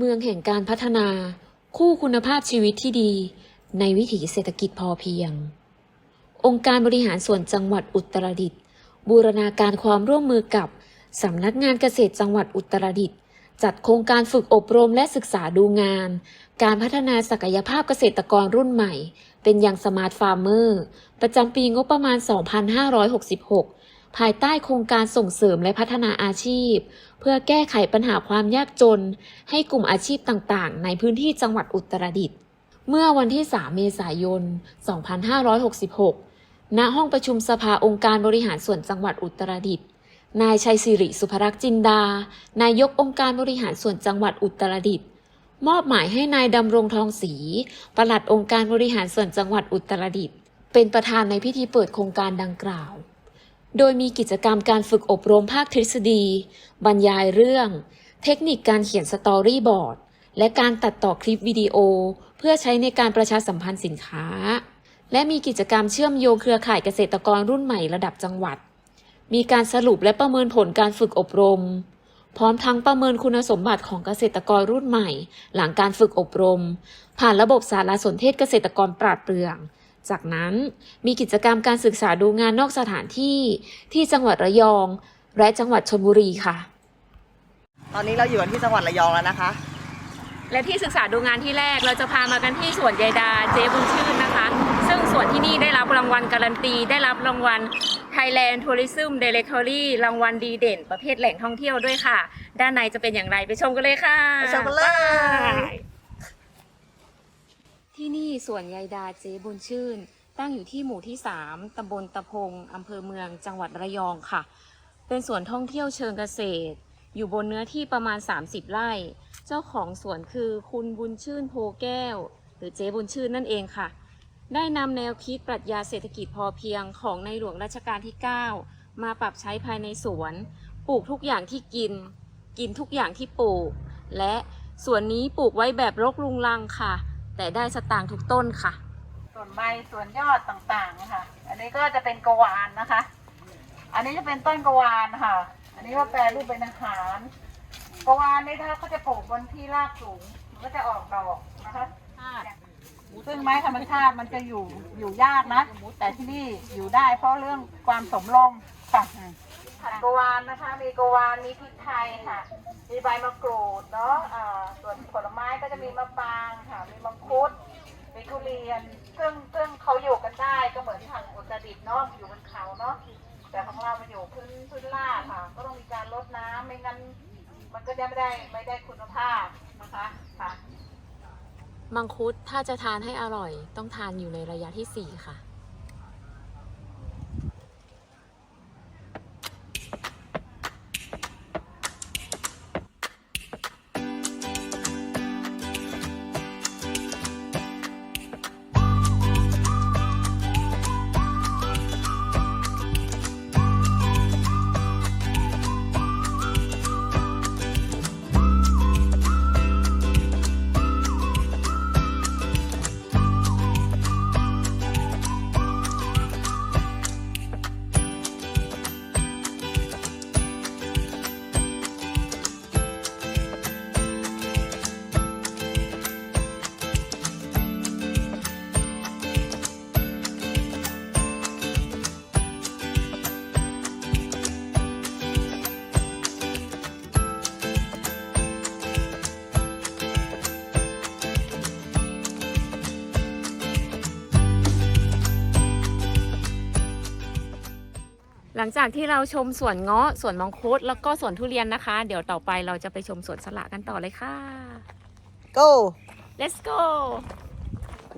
เมืองแห่งการพัฒนา คู่คุณภาพชีวิตที่ดี ในวิถีเศรษฐกิจพอเพียง องค์การบริหารส่วนจังหวัดอุตรดิตถ์บูรณาการความร่วมมือกับสำนักงานเกษตรจังหวัดอุตรดิตถ์จัดโครงการฝึกอบรมและศึกษาดูงาน การพัฒนาศักยภาพเกษตรกรรุ่นใหม่ เป็นอย่างสมาร์ทฟาร์มเมอร์ ประจำปีงบประมาณ 2566 ภายใต้โครงการส่งเสริมและพัฒนาอาชีพ เพื่อแก้ไขปัญหาความยากจน ให้กลุ่มอาชีพต่างๆ ในพื้นที่จังหวัดอุตรดิตถ์เมื่อวันที่ 3 เมษายน 2566 ณ ห้องประชุมสภาองค์การบริหารส่วนจังหวัดอุตรดิตถ์นายชัยสิริสุภรักษ์จินดา นายกองค์การบริหารส่วนจังหวัดอุตรดิตถ์มอบหมายให้นายดำรงทองศรีปลัดองค์การบริหารส่วนจังหวัดอุตรดิตถ์เป็นประธานในพิธีเปิดโครงการดังกล่าว โดยมีกิจกรรมการฝึกอบรมภาคทฤษฎี บรรยายเรื่อง เทคนิคการเขียนสตอรี่บอร์ด และการตัดต่อคลิปวิดีโอ เพื่อใช้ในการประชาสัมพันธ์สินค้า และมีกิจกรรมเชื่อมโยงเครือข่ายเกษตรกรรุ่นใหม่ระดับจังหวัด มีการสรุปและประเมินผลการฝึกอบรม พร้อมทั้งประเมินคุณสมบัติของเกษตรกรรุ่นใหม่ หลังการฝึกอบรม ผ่านระบบสารสนเทศเกษตรกรปราดเปรื่อง จากนั้นมีกิจกรรมการศึกษาดูงานนอกสถานที่ที่จังหวัดระยอง และจังหวัดชลบุรีค่ะ ตอนนี้เราอยู่กันที่จังหวัดระยองแล้วนะคะ และที่ศึกษาดูงานที่แรกเราจะพามากันที่สวนยายดาเจ๊บุญชื่นนะคะ ซึ่งสวนที่นี่ได้รับรางวัลการันตี ได้รับรางวัล Thailand Tourism Directory รางวัลดีเด่น ประเภทแหล่งท่องเที่ยวด้วยค่ะ ด้านในจะเป็นอย่างไรไปชมกันเลยค่ะ ไปชมกันเลย ที่นี่สวนยายดาเจ๊บุญชื่น ตั้งอยู่ที่หมู่ที่ 3 ตำบลตะพง อำเภอเมือง จังหวัดระยองค่ะ เป็นสวนท่องเที่ยวเชิงเกษตร อยู่บนเนื้อที่ประมาณ 30 ไร่ เจ้าของสวนคือคุณบุญชื่นโพแก้ว หรือเจ๊บุญชื่นนั่นเองค่ะ ได้นำแนวคิดปรัชญาเศรษฐกิจพอเพียงของในหลวงรัชกาลที่ 9 มาปรับใช้ภายในสวน ปลูกทุกอย่างที่กิน กินทุกอย่างที่ปลูก และสวนนี้ปลูกไว้แบบรกรุงรังค่ะ แต่ได้สตางค์ทุกต้นค่ะ ส่วนใบส่วนยอดต่างๆนะคะอันนี้ก็จะเป็นกวานนะคะ อันนี้จะเป็นต้นกวานค่ะ อันนี้ก็แปลรูปเป็นอาหารกวานนี่ถ้าเขาจะปลูกบนที่รากสูงมันก็จะออกดอกนะคะซึ่งไม้ธรรมชาติมันจะอยู่อยู่ยากนะแต่ที่นี่อยู่ได้เพราะเรื่องความสมลมค่ะ ผัดกวานนะคะ มีกวาน มีพริกไทยค่ะ มีใบมะกรูดเนาะอ่าส่วนผลไม้ก็จะมีมะปรางค่ะ มีมังคุด มีทุเรียน ซึ่งซึ่งเขาอยู่กันได้ก็เหมือนทางอุตรดิตถ์เนาะ อยู่บนเขาเนาะ แต่ของเรามาอยู่พื้นพื้นลาดค่ะ ก็ต้องมีการลดน้ำไม่งั้น มันก็จะไม่ได้ไม่ได้คุณภาพนะคะ ค่ะ มังคุดถ้าจะทานให้อร่อย ต้องทานอยู่ในระยะที่ 4 ค่ะ งจากที่เราชมสวนเงาะสวนมังคุดแล้วก็สวนทุเรียนนะคะ เดี๋ยวต่อไปเราจะไปชมสวนสละกันต่อเลยค่ะ go let's go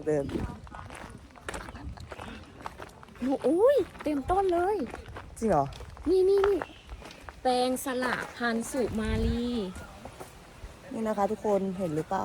เดินหนูอุ้ยเต็มต้นเลย จริงเหรอ นี่นี่นี่แปลงสละพันธุ์สุมาลี นี่นะคะทุกคนเห็นหรือเปล่า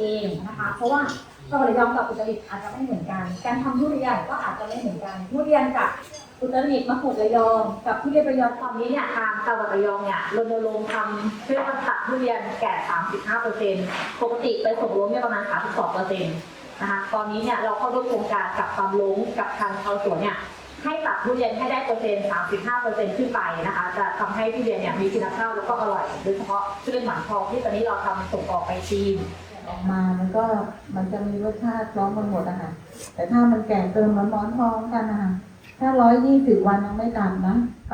เองนะคะ เพราะว่าจังหวัดระยองกับอุตริตถ์อาจจะไม่เหมือนกัน การทำทุเรียนก็อาจจะไม่เหมือนกันทุเรียนกับอุตรดิตถ์มะขูดระยอง กับทุเรียนระยองตอนนี้เนี่ยทางจังหวัดระยองเนี่ยรณรงค์ทำเรื่อการตัดทุเรียนแก่ 35%ปกติไปส่งล้มเนี่ยประมาณ 32%นะคะตอนนี้เนี่ยเราเข้าร่วมโครงการกับความล้มกับทางชาวสวนเนี่ยให้ตัดทุเรียนให้ได้เปอร์เซ็นต์35เปอร์เซ็นต์ขึ้นไปนะคะ จะทำให้ทุเรียนเนี่ยมีคุณภาพแล้วก็อร่อยโดยเฉพาะทุเรียนหมอนทองที่ตอนนี้เราทำส่งออกไปจีน ออกมา มันก็มันจะมีรสชาติพร้อมกันหมดอะค่ะแต่ถ้ามันแก่เกินเหมือนหมอนทองกันนะคะถ้าร้อยยี่สิบวันยังไม่ตัดนะไป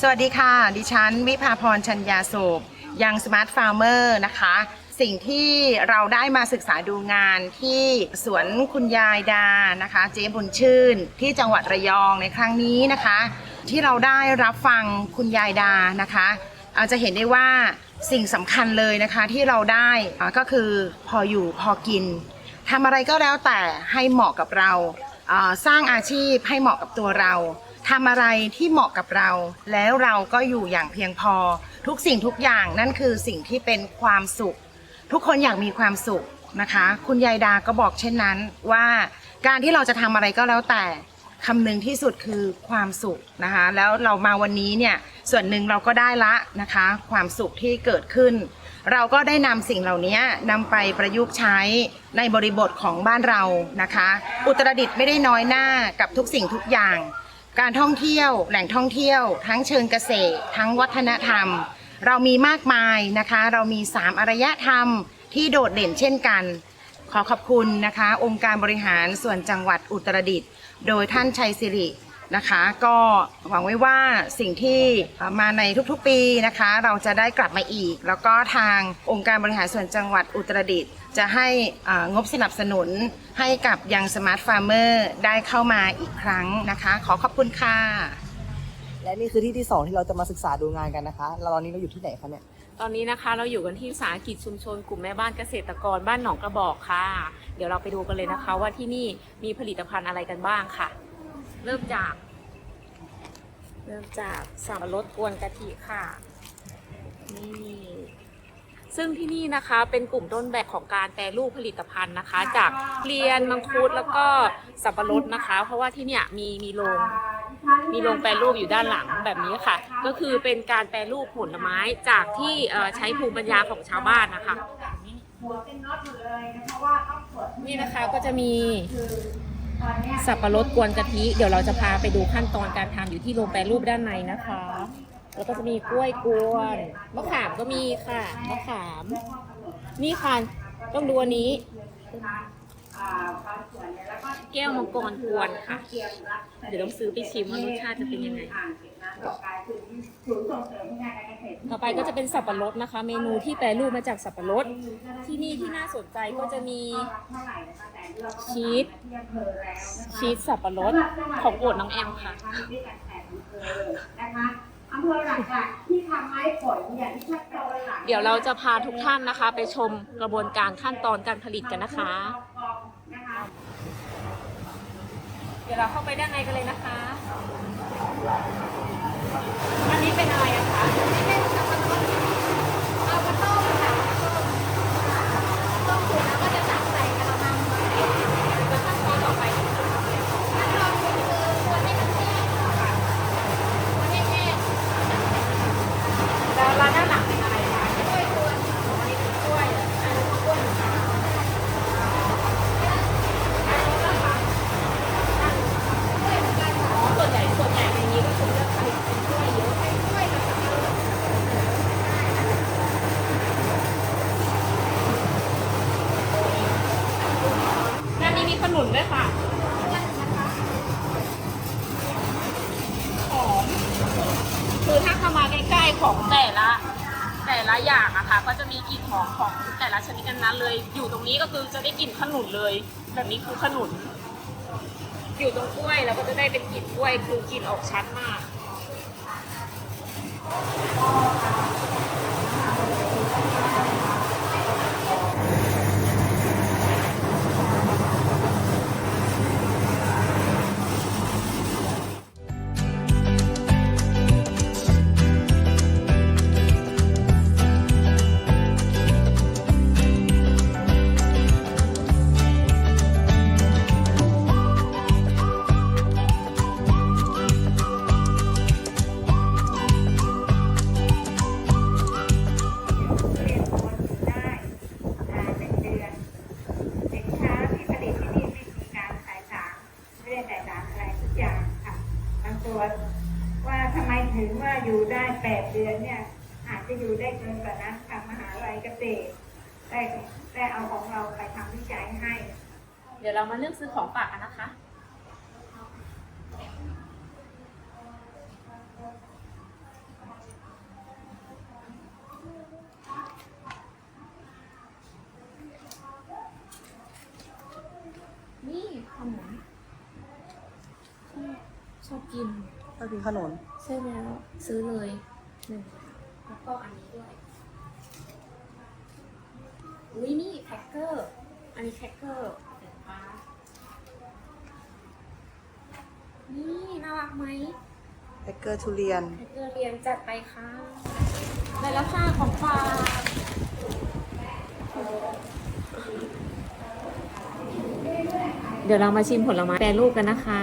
สวัสดีค่ะ ดิฉัน วิภาพรชัญญาโศกยังสมาร์ทฟาร์มเมอร์นะคะ สิ่งที่เราได้มาศึกษาดูงานที่สวนคุณยายดานะคะ เจ๊บุญชื่น ที่จังหวัดระยองในครั้งนี้นะคะ ที่เราได้รับฟังคุณยายดานะคะ อาจจะเห็นได้ว่าสิ่งสำคัญเลยนะคะที่เราได้ก็คือพออยู่พอกินทำอะไรก็แล้วแต่ให้เหมาะกับเราอ่าสร้างอาชีพให้เหมาะกับตัวเราทำอะไรที่เหมาะกับเรา แล้วเราก็อยู่อย่างเพียงพอ ทุกสิ่งทุกอย่างนั่นคือสิ่งที่เป็นความสุข ทุกคนอยากมีความสุขนะคะ คุณยายดาก็บอกเช่นนั้นว่าการที่เราจะทำอะไรก็แล้วแต่ คำหนึ่งที่สุดคือความสุขนะคะ แล้วเรามาวันนี้เนี่ยส่วนหนึ่งเราก็ได้ละนะคะ ความสุขที่เกิดขึ้น เราก็ได้นำสิ่งเหล่านี้นำไปประยุกต์ใช้ในบริบทของบ้านเรานะคะ อุตรดิตถ์ไม่ได้น้อยหน้ากับทุกสิ่งทุกอย่าง การท่องเที่ยวแหล่งท่องเที่ยว ทั้งเชิงเกษตร ทั้งวัฒนธรรม เรามีมากมายนะคะ เรามี3อารยธรรมที่โดดเด่นเช่นกัน ขอขอบคุณนะคะ องค์การบริหารส่วนจังหวัดอุตรดิตถ์ โดยท่านชัยสิรินะคะ ก็หวังไว้ว่าสิ่งที่มาในทุกๆปีนะคะ เราจะได้กลับมาอีก แล้วก็ทางองค์การบริหารส่วนจังหวัดอุตรดิตถ์จะให้งบสนับสนุนให้กับยังสมาร์ทฟาร์มเมอร์ได้เข้ามาอีกครั้งนะคะ ขอขอบคุณค่ะและนี่คือที่ที่สองที่เราจะมาศึกษาดูงานกันนะคะ แล้วตอนนี้เราอยู่ที่ไหนคะเนี่ย ตอนนี้นะคะเราอยู่กันที่สาหกิจชุมชนกลุ่มแม่บ้านเกษตรกรบ้านหนองกระบอกค่ะ เดี๋ยวเราไปดูกันเลยนะคะ ว่าที่นี่มีผลิตภัณฑ์อะไรกันบ้างค่ะ เริ่มจาก เริ่มจากสับปะรดกวนกะทิค่ะนี่ซึ่งที่นี่นะคะเป็นกลุ่มต้นแบบของการแปรรูปผลิตภัณฑ์นะคะ จากเรียนมังคุดแล้วก็สับปะรดนะคะ เพราะว่าที่เนี่ยมีมีโรง มีโรงแปรรูปอยู่ด้านหลังแบบนี้ค่ะ ก็คือเป็นการแปรรูปผลไม้จากที่เอ่อใช้ภูมิปัญญาของชาวบ้านนะคะนี่นะคะก็จะมีสับปะรดกวนกะทิ เดี๋ยวเราจะพาไปดูขั้นตอนการทำอยู่ที่โรงแปรรูปด้านในนะคะ แล้วก็จะมีกล้วยกวนมะขามก็มีค่ะมะขามนี่ค่ะต้องดูอันนี้แก้วมังกรกวนค่ะ เดี๋ยวต้องซื้อไปชิมว่ารสชาติจะเป็นยังไง ต่อไปก็จะเป็นสับปะรดนะคะ เมนูที่แปรรูปมาจากสับปะรด ที่นี่ที่น่าสนใจก็จะมีชีสชีสสับปะรดของโปรดน้องแอมค่ะเภอหลักๆที่ทำให้ผลอยางที่ชัดเจนหลังเดี๋ยวเราจะพาทุกท่านนะคะ ไปชมกระบวนการขั้นตอนการผลิตกันนะคะ เดี๋ยวเราเข้าไปด้านในกันเลยนะคะ อันนี้เป็นอะไรอะคะเป็นสับปะรดเอามาต้มค่ะต้มเสร็จแล้วก็จะตักใส่กระมังแล้วขั้นตอนต่อไปขั้นตอนคือคนให้มันแห้งค่ะคนให้แห้งแล้วร้านด้านหลังเป็นอะไรคะกล้วยกวนอันนี้เป็นกล้วยอันนี้เป็นกล้วยค่ะอันนี้ล่ะคะ อ๋อส่วนใหญ่ส่วนใหญ่ในนี้ก็คือจะใส่เป็นกล้วยเยอะเป็นกล้วยกับสับปะรดด้านนี้มีขนุนด้วยค่ะหอมคือถ้าเข้ามาใกล้ๆของแต่ละ แต่ละอย่างอะค่ะ ก็จะมีกลิ่นหอมของแต่ละชนิดนั้นๆเลย อยู่ตรงนี้ก็คือจะ ได้กลิ่นขนุนเลย แบบนี้คือขนุน อยู่ตรงกล้วยแล้วก็จะได้เป็นกลิ่นกล้วยคือกลิ่นออกชัดมาก ถึงว่าอยู่ได้แปดเดือนเนี่ย อาจจะอยู่ได้เกินกว่านั้นทางมหาลัยเกษตรได้ได้เอาของเราไปทำวิจัยให้ เดี๋ยวเรามาเลือกซื้อของฝากกันนะคะ นี่ขนมชอบกินถ้ากินขนมใช่แล้ว ซื้อเลยหนึ่งแล้วก็อันนี้ด้วยอุ้ยนี่แครกเกอร์ อันนี้แครกเกอร์เห็นปะนี่น่ารักไหมแฮกเกอร์ทุเรียนแครกเกอร์เรียนจัดไปค่ะได้แล้วค่ะของฝากเดี๋ยวเรามาชิมผลไม้แปรรูปกันนะคะ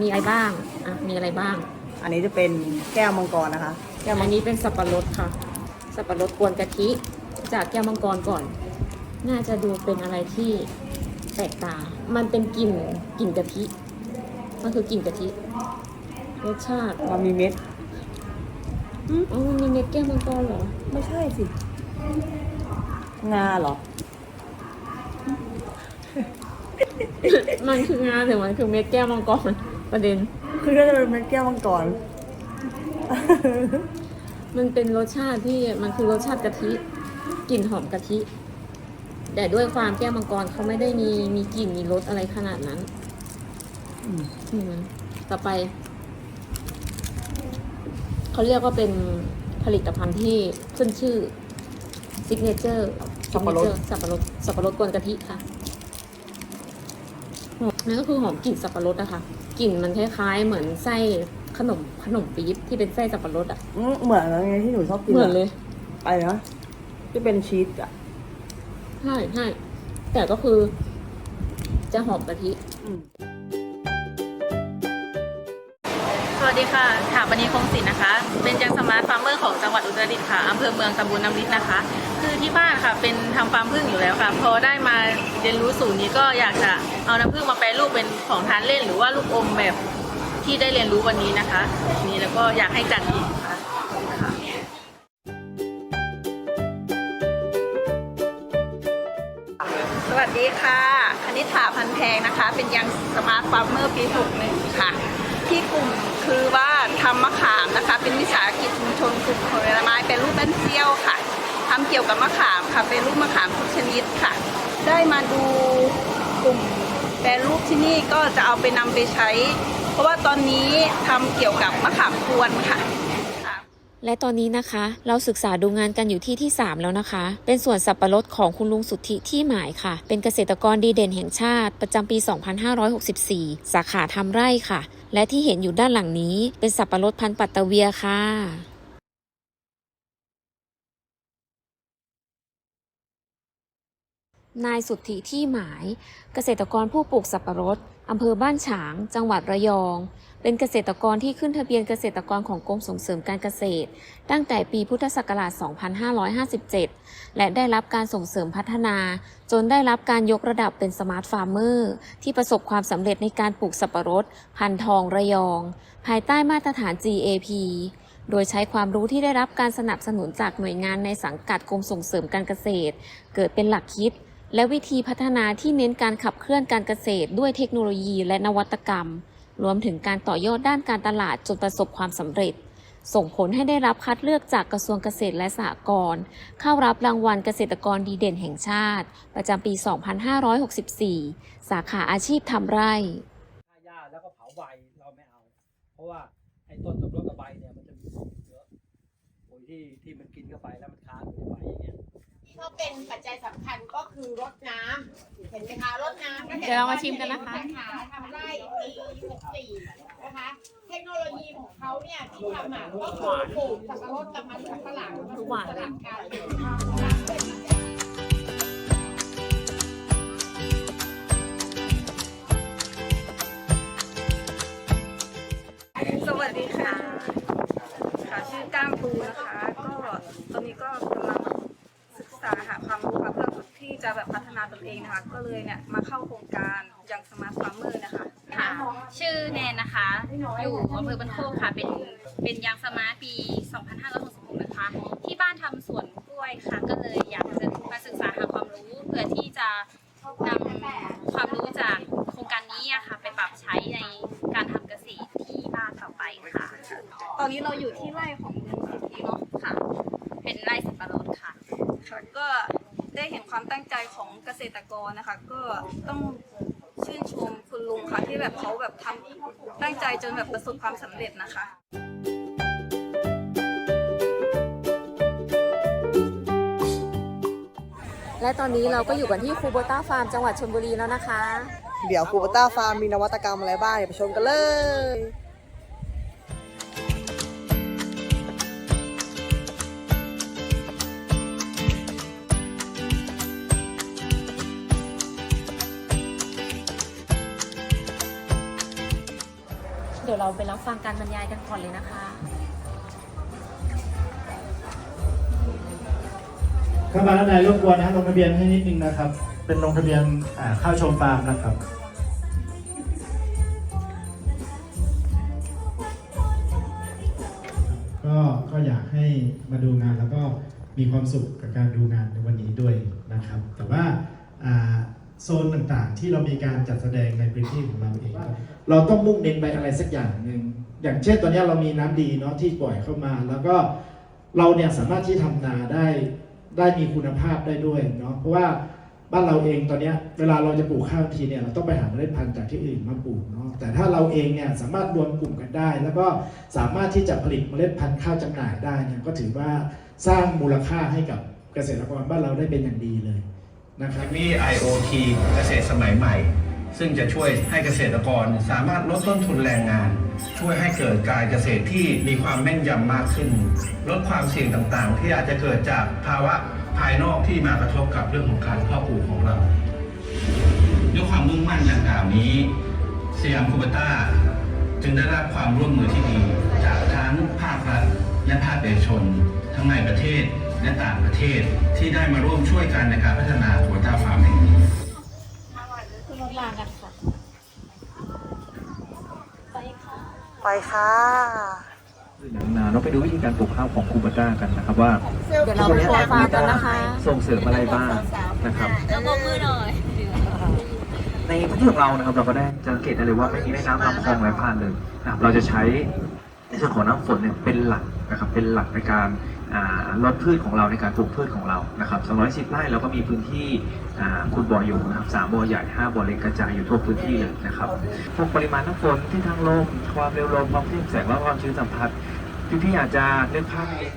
มีอะไรบ้าง อะ มีอะไรบ้าง อันนี้จะเป็นแก้วมังกรนะคะ แก้วมัอังนนี้เป็นสับปะรดค่ะ สับปะรดกวนกะทิ จากแก้วมังกรก่อน น่าจะดูเป็นอะไรที่แปลกตามันเป็นกลิ่นกลิ่นกะทิ มันคือกลิ่นกะทิ รสชาติมันมีเม็ด อ๋อมันมีเม็ดแก้วมังกรเหรอ ไม่ใช่สิ งาเหรอ มันคืองาหรือมันคือเม็ดแก้วมังกร ประเด็น คือน่าจะเป็นเม็ดแก้วมังกร มันเป็นรสชาติที่มันคือรสชาติกะทิกลิ่นหอมกะทิ แต่ด้วยความแก้วมังกรเขาไม่ได้มีมีกลิ่นมีรสอะไรขนาดนั้นอืมอืมต่อไป เขาเรียกว่าเป็นผลิตภัณฑ์ที่ขึ้นชื่อซิกเนเจอร์สับปะรด สับปะรดสับปะรดกวนกะทิค่ะนั่นก็คือหอมกลิ่นสับปะรดอะค่ะ กลิ่นมันคล้ายๆ เหมือนไส้ขนมขนมปี๊บที่เป็นไส้สับปะรดอะอืมเหมือนอะไรไงที่หนูชอบกินเหมือนเลยอะไรนะที่เป็นชีสอะใช่ใช่แต่ก็คือ จะหอมกะทิอืม วัสดีค่ะถาปณีคงศิลป์นะคะ เป็นยังสมาร์ทฟาร์มเมอร์ของจังหวัดอุตรดิตถ์ค่ะอำเภอเมืองตำบลน้ำริดนะคะ คือที่บ้านค่ะเป็นทำฟาร์มผึ้งอยู่แล้วค่ะ พอได้มาเรียนรู้สูตรนี้ก็อยากจะเอาน้ำผึ้งมาแปรรูปเป็นของทานเล่น หรือว่าลูกอมแบบที่ได้เรียนรู้วันนี้นะคะ นี่แล้วก็อยากให้จัดอีกค่ะค่ะสวัสดีค่ะคณิษฐาพันแพงนะคะ เป็นยังสมาร์ทฟาร์มเมอร์ปี 61 ค่ะ ที่กลุ่มคือว่าทำมะขามนะคะ เป็นวิสาหกิจชุมชนกลุ่มผลไม้เป็นรูปแป้นเซียวค่ะทำเกี่ยวกับมะขามค่ะ เป็นรูปมะขามทุกชนิดค่ะ ได้มาดูกลุ่มแปรรูปที่นี่ก็จะเอาไปนำไปใช้ เพราะว่าตอนนี้ทำเกี่ยวกับมะขามกวนค่ะและตอนนี้นะคะ เราศึกษาดูงานกันอยู่ที่ที่ 3 แล้วนะคะ เป็นสวนสับปะรดของคุณลุงสุทธิที่หมายค่ะ เป็นเกษตรกรดีเด่นแห่งชาติ ประจำปี 2564 สาขาทำไร่ค่ะ และที่เห็นอยู่ด้านหลังนี้เป็นสับปะรดพันธุ์ปัตตะเวียค่ะนายสุทธิที่หมาย เกษตรกรผู้ปลูกสับปะรดอำเภอบ้านฉาง จังหวัดระยอง เป็นเกษตรกรที่ขึ้นทะเบียนเกษตรกรของกรมส่งเสริมการเกษตร ตั้งแต่ปีพุทธศักราช 2557 และได้รับการส่งเสริมพัฒนา จนได้รับการยกระดับเป็นสมาร์ทฟาร์มเมอร์ ที่ประสบความสำเร็จในการปลูกสับปะรด พันธุ์ทองระยอง ภายใต้มาตรฐาน GAP โดยใช้ความรู้ที่ได้รับการสนับสนุนจากหน่วยงานในสังกัดกรมส่งเสริมการเกษตร เกิดเป็นหลักคิด และวิธีพัฒนาที่เน้นการขับเคลื่อนการเกษตร ด้วยเทคโนโลยีและนวัตกรรม รวมถึงการต่อยอดด้านการตลาดจนประสบความสำเร็จ ส่งผลให้ได้รับคัดเลือกจากกระทรวงเกษตรและสหกรณ์เข้ารับรางวัลเกษตรกรดีเด่นแห่งชาติ ประจำปี 2564 สาขาอาชีพทำไร่ฆ่าหญ้าแล้วก็เผาใบเราไม่เอา เพราะว่าไอ้ต้นสับปะรดกับใบเนี่ยมันจะมีปุ๋ยเยอะปุ๋ยที่ที่มันกินเข้าไปแล้วมันค้างอยู่ในใบอย่างเงี้ยที่เขาเป็นปัจจัยสำคัญก็คือรดน้ำเห็นไหมคะรดน้ำเดี๋ยวเรามาชิมกันนะคะ ทำไร่ปี64นะคะ เทคโนโลยีของ เขาเนี่ยที่ทำอะก็คือปลูกสับปะรดกับมันสำปะหลังมาหวานสลับกันสวัสดีค่ะ ค่ะชื่อก้ามปูนะคะ ก็ตอนนี้ก็กำลังศึกษาหาความรู้ค่ะเพื่อที่จะแบบพัฒนาตนเองนะคะ ก็เลยเนี่ยมาเข้าโครงการยังสมาร์ทฟาร์มเมอร์นะคะ ชื่อแนนนะคะ อยู่อำเภอบ้านโคกค่ะ เป็นเป็นยางสมาร์ทปี 2566 นะคะ ที่บ้านทำสวนกล้วยค่ะ ก็เลยอยากจะมาศึกษาหาความรู้เพื่อที่จะนำความรู้จากโครงการนี้อะค่ะ ไปปรับใช้ในการทำเกษตรที่บ้านต่อไปค่ะ ตอนนี้เราอยู่ที่ไร่ของลุงสุธีเนาะค่ะ เป็นไร่สับปะรดค่ะ ค่ะก็ได้เห็นความตั้งใจของเกษตรกรนะคะ ก็ต้อง ชื่นชมคุณลุงค่ะที่แบบเขาแบบทำตั้งใจจนแบบประสบความสำเร็จนะคะและตอนนี้เราก็อยู่กันที่คูโบต้าฟาร์มจังหวัดชลบุรีแล้วนะคะ เดี๋ยวคูเบต้าฟาร์มมีนวัตกรรมอะไรบ้างเดี๋ยวไปชมกันเลย ฟังการบรรยายกันก่อนเลยนะคะ เข้ามาด้านในรบกวนนะลงทะเบียนให้นิดนึงนะครับ เป็นลงทะเบียนอ่าเข้าชมฟาร์มนะครับ ก็ก็อยากให้มาดูงานแล้วก็มีความสุขกับการดูงานในวันนี้ด้วยนะครับ แต่ว่าอ่า โซนต่างๆ ที่เรามีการจัดแสดงในพื้นที่ของเราเองเราต้องมุ่งเน้นไปอะไรสักอย่างหนึ่งอย่างเช่นตอนนี้เรามีน้ำดีเนาะที่ปล่อยเข้ามา แล้วก็เราเนี่ยสามารถที่ทำนาได้ได้มีคุณภาพได้ด้วยเนาะเพราะว่าบ้านเราเองตอนเนี้ยเวลาเราจะปลูกข้าวทีเนี่ยเราต้องไปหาเมล็ดพันธุ์จากที่อื่นมาปลูกเนาะแต่ถ้าเราเองเนี่ยสามารถรวมกลุ่มกันได้ แล้วก็สามารถที่จะผลิตเมล็ดพันธุ์ข้าวจำหน่ายได้เนี่ยก็ถือว่าสร้างมูลค่าให้กับเกษตรกรบ้านเราได้เป็นอย่างดีเลย นะครับมี IoT เกษตรสมัยใหม่ ซึ่งจะช่วยให้เกษตรกรสามารถลดต้นทุนแรงงาน ช่วยให้เกิดการเกษตรที่มีความแม่นยำมากขึ้น ลดความเสี่ยงต่างๆ ที่อาจจะเกิดจากภาวะภายนอกที่มากระทบกับเรื่องของการเพาะปลูกของเราด้วยความมุ่งมั่นดังกล่าวนี้สยามคูเบต้าจึงได้รับความร่วมมือที่ดี จากทั้งภาครัฐและภาคเอกชน ทั้งในประเทศ และต่างประเทศที่ได้มาร่วมช่วยกันในการพัฒนาคูเบต้าฟาร์มแห่งนี้ขึ้นรถรางกันค่ะ ไปค่ะนาเราไปดูวิธีการปลูกข้าวของคูเบต้ากันนะครับว่าเดี๋ยวเราไปทัวร์ฟาร์มกันนะคะ ส่งเสริมอะไรบ้างนะครับแล้วก็มือหน่อยในพื้นที่ของเรานะครับเราก็ได้จะสังเกตได้เลยว่าไม่มีแม่น้ำลำคลองไหลผ่านเลยนะครับเราจะใช้ในส่วนของน้ำฝนเนี่ยเป็นหลักนะครับเป็นหลักในการอ่า ลดพืชของเราในการปลูกพืชของเรานะครับ210ไร่เราก็มีพื้นที่อ่าขุดบ่ออยู่นะครับสามบ่อใหญ่ห้าบ่อเล็กกระจายอยู่ทั่วพื้นที่เลยนะครับพวกปริมาณน้ำฝนที่ทางลมความเร็วลมความที่แสงและความชื้นสัมผัสพี่ๆอาจจะนึกภาพเดี๋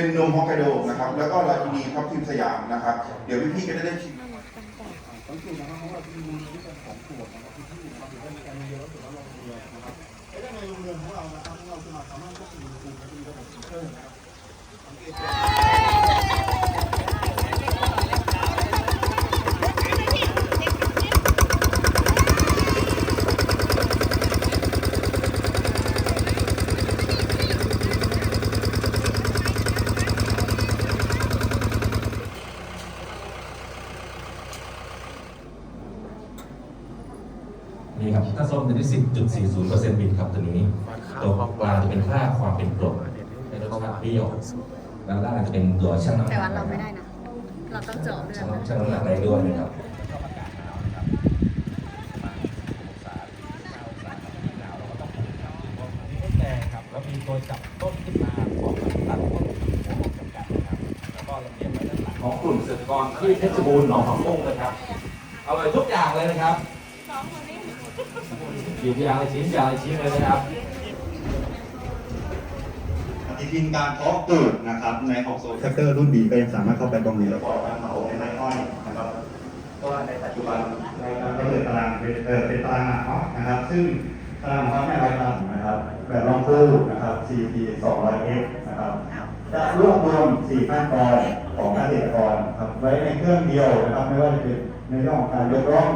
เป็นนมฮอกไกโดนะครับแล้วก็ลาชินีทับทิมสยามนะครับ เดี๋ยวพี่ๆก็จะได้ชิม นี่ครับ ถ้าส้มจะได้ 10.40%บินครับตัวนี้ ตัวปลาจะเป็นค่าความเป็นกรดในรสชาติเปรี้ยวแล้วล่างจะเป็นตัวช่างน้ำหนัก แต่ว่าเราไม่ได้นะ เราต้องเจาะเลือ ช่า ด งช่างน้ำหนักได้ด้วยนะครับ แต่ครับแล้ว มีตัวจับต้นขึ้นมาของตัดต้นหัวหอมจำกัดนะครับ แล้วก็ระเบียบไว้ด้านหลังของกลุ่มเกษตรกรพืชเพชรบูรณ์หนองหอมม่วงนะครับทเอาเลยทุกอย่างเลยนะครับหยิบอย่างละชิ้นอย่างละชิ้นเลยนะครับปฏิทินการเพาะปลูกนะครับในออกโซแทคเตอร์รุ่นดีก็ยังสามารถเข้าไปประมูลแล้วก็การเผาในไม้อ้อยนะครับก็ในปัจจุบันในการก็เลยตารางเป็นเอ่อเป็นตารางหมากเนาะนะครับ ซึ่ง ตารางหมากแม่ร้อยตันนะครับแบบรองคู่นะครับ CP 200X นะครับจะรวบรวม4ขั้นตอนของเกษตรกรครับไว้ในเครื่องเดียวนะครับไม่ว่าจะเป็นในเรื่องของการยกร่อง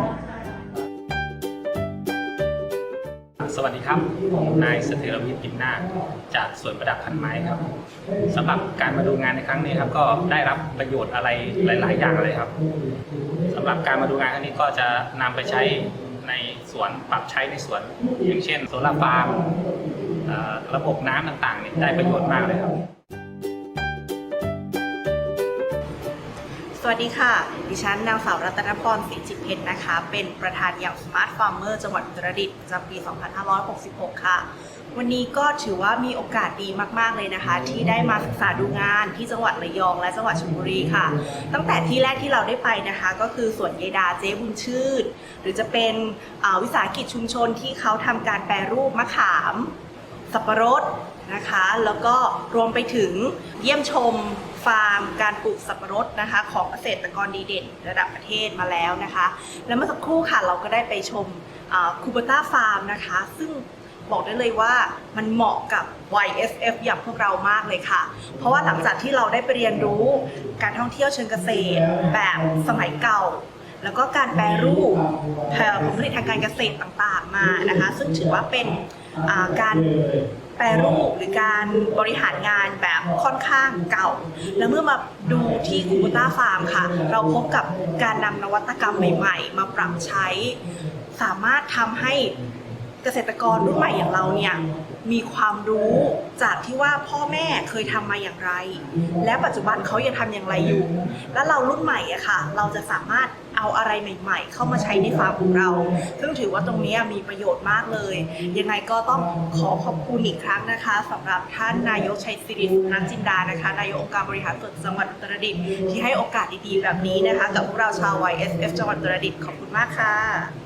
สวัสดีครับ ผมนายเสถียรวิทย์กินนาคจากสวนประดับพันไม้ครับสำหรับการมาดูงานในครั้งนี้ครับ ก็ได้รับประโยชน์อะไรหลาย ๆ อย่างเลยครับสำหรับการมาดูงานครั้งนี้ก็จะนำไปใช้ ในสวนปรับใช้ในสวน อย่างเช่นโซลาร์ฟาร์มระบบน้ำต่างๆนี่ได้ประโยชน์มากเลยครับ สวัสดีค่ะ ดิฉันนางสาวรัตนพรศรีจิตเพชรนะคะ เป็นประธานอย่างสมาร์ทฟาร์มเมอร์จังหวัดอุตรดิตถ์ประจำปี 2566 ค่ะ วันนี้ก็ถือว่ามีโอกาสดีมาก ๆ เลยนะคะ ที่ได้มาศึกษาดูงานที่จังหวัดระยองและจังหวัดชลบุรีค่ะ ตั้งแต่ที่แรกที่เราได้ไปนะคะ ก็คือสวนยายดาเจ๊บุญชื่นหรือจะเป็นอ่าวิสาหกิจชุมชนที่เขาทำการแปรรูปมะขาม สับปะรดนะคะ แล้วก็รวมไปถึงเยี่ยมชมฟาร์มการปลูกสับปะรดนะคะ ของเกษตรกรดีเด่นระดับประเทศมาแล้วนะคะ แล้วเมื่อสักครู่ค่ะเราก็ได้ไปชมคูเบต้าฟาร์มนะคะ ซึ่ง บอกได้เลยว่ามันเหมาะกับ YSF อย่างพวกเรามากเลยค่ะ เพราะว่าหลังจากที่เราได้ไปเรียนรู้การท่องเที่ยวเชิงเกษตรแบบสมัยเก่า แล้วก็การแปรรูปผลผลิตทางการเกษตรต่างๆมานะคะ ซึ่งถือว่าเป็นการแปรรูปหรือการบริหารงานแบบค่อนข้างเก่า แล้วเมื่อมาดูที่คูบูต้าฟาร์มค่ะ เราพบกับการนำนวัตกรรมใหม่ ๆ มาปรับใช้ สามารถทำให้ เกษตรกรรุ่นใหม่อย่างเราเนี่ยมีความรู้จากที่ว่าพ่อแม่เคยทำมาอย่างไร และปัจจุบันเขายังทำอย่างไรอยู่ และเรารุ่นใหม่อะค่ะ เราจะสามารถเอาอะไรใหม่ ๆ เข้ามาใช้ในฟาร์มของเรา ซึ่งถือว่าตรงนี้มีประโยชน์มากเลย ยังไงก็ต้องขอขอบคุณอีกครั้งนะคะสำหรับท่านนายกชัยศิรินันจินดานะคะ นายกองค์การบริหารส่วนจังหวัดอุตรดิตถ์ที่ให้โอกาสดีๆแบบนี้นะคะ กับพวกเราชาว YSF จังหวัดอุตรดิตถ์ขอบคุณมากค่ะ